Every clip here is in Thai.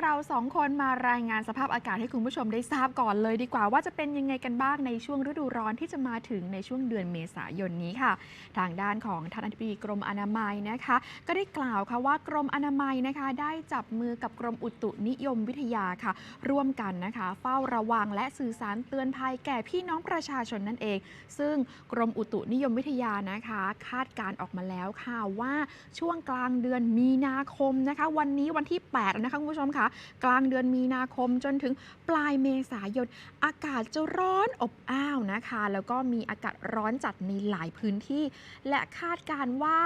เราสองคนมารายงานสภาพอากาศให้คุณผู้ชมได้ทราบก่อนเลยดีกว่าว่าจะเป็นยังไงกันบ้างในช่วงฤดูร้อนที่จะมาถึงในช่วงเดือนเมษายนนี้ค่ะ ทางด้านของท่านอธิบดีกรมอนามัยนะคะ ก็ได้กล่าวค่ะว่ากรมอนามัยนะคะ ได้จับมือกับกรมอุตุนิยมวิทยาค่ะ ร่วมกันนะคะ เฝ้าระวังและสื่อสารเตือนภัยแก่พี่น้องประชาชนนั่นเอง ซึ่งกรมอุตุนิยมวิทยานะคะ คาดการออกมาแล้วค่ะว่าช่วงกลางเดือนมีนาคมนะคะ วันนี้วันที่8นะคะคุณผู้ชมค่ะกลางเดือนมีนาคมจนถึงปลายเมษายน อากาศจะร้อนอบอ้าวนะคะ แล้วก็มีอากาศร้อนจัดในหลายพื้นที่ และคาดการว่า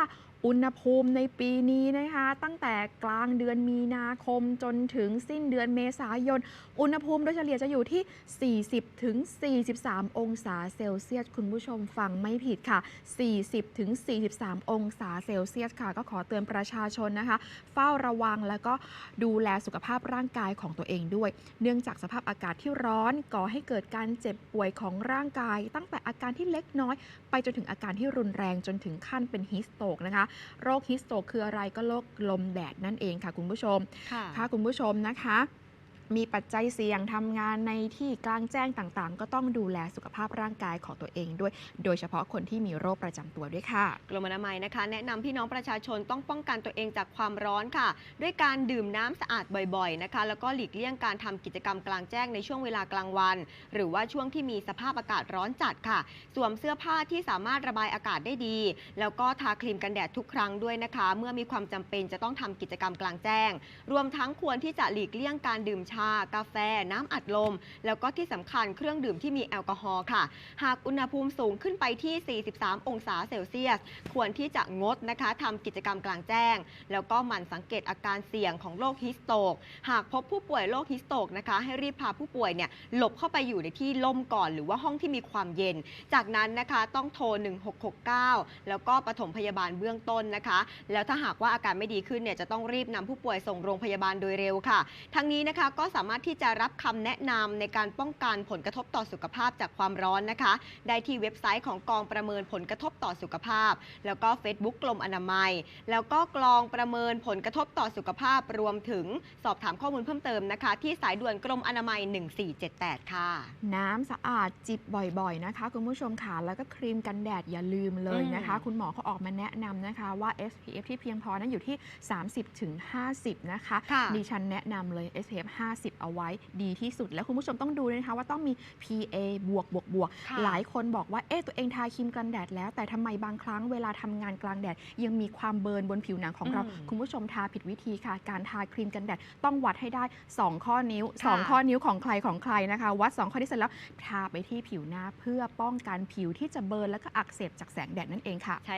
อุณหภูมิในปีนี้นะคะ ตั้งแต่กลางเดือนมีนาคมจนถึงสิ้นเดือนเมษายน อุณหภูมิโดยเฉลี่ยจะอยู่ที่ 40 ถึง 43 องศาเซลเซียส คุณผู้ชมฟังไม่ผิดค่ะ 40 ถึง 43 องศาเซลเซียสค่ะ ก็ขอเตือนประชาชนนะคะ เฝ้าระวังแล้วก็ดูแลสุขภาพร่างกายของตัวเองด้วย เนื่องจากสภาพอากาศที่ร้อนก่อให้เกิดการเจ็บป่วยของร่างกาย ตั้งแต่อาการที่เล็กน้อย ไปจนถึงอาการที่รุนแรงจนถึงขั้นเป็นฮิสโตกนะคะโรคฮิสโตกคืออะไรก็โรคลมแดดนั่นเองค่ะคุณผู้ชมค่ะถ้าคุณผู้ชมนะคะ มีปัจจัยเสี่ยงทำงานในที่กลางแจ้งต่างๆ ก็ต้องดูแลสุขภาพร่างกายของตัวเองด้วย โดยเฉพาะคนที่มีโรคประจำตัวด้วยค่ะ กรมอนามัยนะคะ แนะนำพี่น้องประชาชนต้องป้องกันตัวเองจากความร้อนค่ะ ด้วยการดื่มน้ำสะอาดบ่อยๆนะคะ แล้วก็หลีกเลี่ยงการทำกิจกรรมกลางแจ้งในช่วงเวลากลางวัน หรือว่าช่วงที่มีสภาพอากาศร้อนจัดค่ะ สวมเสื้อผ้าที่สามารถระบายอากาศได้ดี แล้วก็ทาครีมกันแดดทุกครั้งด้วยนะคะ เมื่อมีความจำเป็นจะต้องทำกิจกรรมกลางแจ้ง รวมทั้งควรที่จะหลีกเลี่ยงการดื่มชา กาแฟ น้ำอัดลม แล้วก็ที่สำคัญเครื่องดื่มที่มีแอลกอฮอล์ค่ะ หากอุณหภูมิสูงขึ้นไปที่ 43 องศาเซลเซียส ควรที่จะงดนะคะทำกิจกรรมกลางแจ้ง แล้วก็หมั่นสังเกตอาการเสี่ยงของโรคฮิสโตก หากพบผู้ป่วยโรคฮิสโตกนะคะให้รีบพาผู้ป่วยเนี่ยหลบเข้าไปอยู่ในที่ล่มก่อน หรือว่าห้องที่มีความเย็น จากนั้นนะคะต้องโทร 1669 แล้วก็ปฐมพยาบาลเบื้องต้นนะคะ แล้วถ้าหากว่าอาการไม่ดีขึ้นเนี่ยจะต้องรีบนำผู้ป่วยส่งโรงพยาบาลโดยเร็วค่ะ ทั้งนี้นะคะก็สามารถที่จะรับคำแนะนำในการป้องกันผลกระทบต่อสุขภาพจากความร้อนนะคะ ได้ที่เว็บไซต์ของกองประเมินผลกระทบต่อสุขภาพ แล้วก็ Facebook กรมอนามัย แล้วก็กลองประเมินผลกระทบต่อสุขภาพรวมถึงสอบถามข้อมูลเพิ่มเติมนะคะ ที่สายด่วนกรมอนามัย 1478 ค่ะ น้ำสะอาดจิบบ่อยๆนะคะ คุณผู้ชมค่ะแล้วก็ครีมกันแดดอย่าลืมเลยนะคะอืมคุณหมอเขาออกมาแนะนำนะคะว่า SPF ที่เพียงพอนั้นอยู่ที่ 30ถึง50 นะคะค่ะดิฉันแนะนำเลย SPF 50เอาไว้ดีที่สุด แล้วคุณผู้ชมต้องดูด้วยนะคะว่าต้องมี PA บวกบวกบวกค่ะหลายคนบอกว่าเอ๊ะตัวเองทาครีมกันแดดแล้ว แต่ทำไมบางครั้งเวลาทำงานกลางแดด ยังมีความเบิร์นบนผิวหนังของเราอืมคุณผู้ชมทาผิดวิธีค่ะ การทาครีมกันแดดต้องวัดให้ได้ 2 ข้อนิ้วค่ะ2ข้อนิ้วของใครของใครนะคะ วัด 2 ข้อนี้เสร็จแล้วทาไปที่ผิวหน้าเพื่อป้องกันผิวที่จะเบิร์นแล้วก็อักเสบจากแสงแดดนั่นเองค่ะใช่